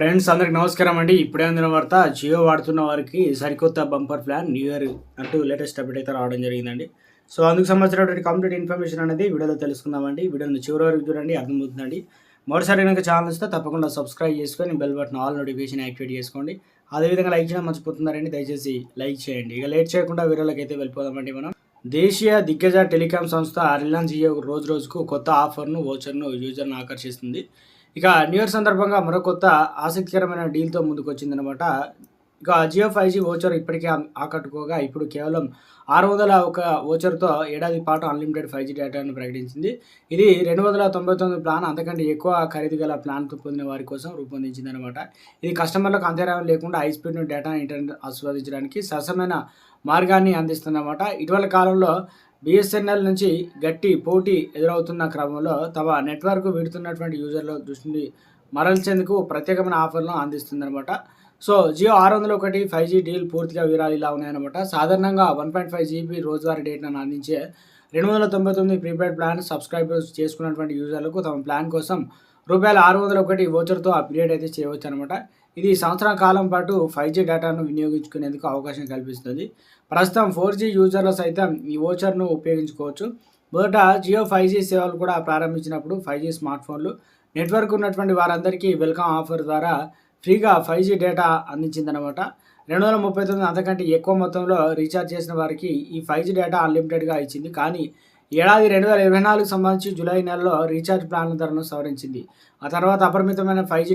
Friends అందరికి నమస్కారం అండి. ఇప్పుడే అందిన వార్త జియో వాడుతున్న వారికి సరికొత్త బంపర్ ప్లాన్ న్యూ ఇయర్ అంటూ లేటెస్ట్ అప్డేట్ అయితే రావడం జరిగిందండి. సో అందుకు సంబంధించినటువంటి కంప్లీట్ ఇన్ఫర్మేషన్ అనేది వీడియోలో తెలుసుకుందామండి. వీడియోని చివరి వరకు చూడండి అర్థమవుతుందండి. మరోసారి కనుక ఛానల్ వస్తే తప్పకుండా సబ్స్క్రైబ్ చేసుకొని bell button all notification activate చేసుకోండి. అదేవిధంగా లైక్ చేయడం మర్చిపోతున్నారండి దయచేసి లైక్ చేయండి. ఇక లేట్ చేయకుండా వీడియోలోకి అయితే వెళ్ళిపోదామండి మనం. దేశీయ దిగ్గజ టెలికాం సంస్థ రిలయన్స్ జియో రోజు రోజుకు కొత్త ఆఫర్ను ఓచర్ను యూజర్ను ఆకర్షిస్తుంది. ఇక న్యూ ఇయర్ సందర్భంగా మరో కొత్త ఆసక్తికరమైన డీల్తో ముందుకు వచ్చిందనమాట ఇక జియో ఫైవ్ జీ ఓచర్ ఇప్పటికే ఆకట్టుకోగా. ఇప్పుడు కేవలం ఆరు వందల ఒక ఓచర్తో ఏడాది పాటు అన్లిమిటెడ్ ఫైవ్ జీ డేటాను ప్రకటించింది. ఇది రెండు వందల తొంభై తొమ్మిది ప్లాన్ అంతకంటే ఎక్కువ ఖరీదు గల ప్లాన్తో పొందిన వారి కోసం రూపొందించింది అనమాట ఇది కస్టమర్లకు అంతరాయం లేకుండా హై స్పీడ్ డేటా ఇంటర్నెట్ ఆస్వాదించడానికి సరసమైన మార్గాన్ని అందిస్తుందన్నమాట. ఇటీవల కాలంలో బిఎస్ఎన్ఎల్ నుంచి గట్టి పోటీ ఎదురవుతున్న క్రమంలో తమ నెట్వర్క్ విడుతున్నటువంటి యూజర్ల దృష్టిని మరల్చేందుకు ప్రత్యేకమైన ఆఫర్లను అందిస్తుందనమాట సో జియో ఆరు వందల ఒకటి ఫైవ్ జీ డీల్ పూర్తిగా వివరాలు ఇలా ఉన్నాయన్నమాట. సాధారణంగా వన్ పాయింట్ ఫైవ్ జీబీ రోజువారీ డేటాను అందించే రెండు వందల తొంభై తొమ్మిది ప్రీపెయిడ్ ప్లాన్ సబ్స్క్రైబర్స్ చేసుకున్నటువంటి యూజర్లకు తమ ప్లాన్ కోసం రూపాయలు ఆరు వందల ఒకటి ఓచర్తో అప్గ్రేడ్ అయితే చేయవచ్చు అనమాట ఇది సంవత్సరం కాలం పాటు ఫైవ్ జీ డేటాను వినియోగించుకునేందుకు అవకాశం కల్పిస్తుంది. ప్రస్తుతం ఫోర్ జీ యూజర్లు సైతం ఈ ఓచర్ను ఉపయోగించుకోవచ్చు. మొదట జియో ఫైవ్ జీ సేవలు కూడా ప్రారంభించినప్పుడు ఫైవ్ జీ స్మార్ట్ ఫోన్లు నెట్వర్క్ ఉన్నటువంటి వారందరికీ వెల్కమ్ ఆఫర్ ద్వారా ఫ్రీగా ఫైవ్ జీ డేటా అందించిందనమాట. రెండు వందల ముప్పై తొమ్మిది అంతకంటే ఎక్కువ మొత్తంలో రీఛార్జ్ చేసిన వారికి ఈ ఫైవ్ జీ డేటా అన్లిమిటెడ్గా ఇచ్చింది. కానీ ఏడాది రెండు వేల ఇరవై నాలుగు సంబంధించి జూలై నెలలో రీఛార్జ్ ప్లాన్ల ధరను సవరించింది. ఆ తర్వాత అపరిమితమైన ఫైవ్ జీ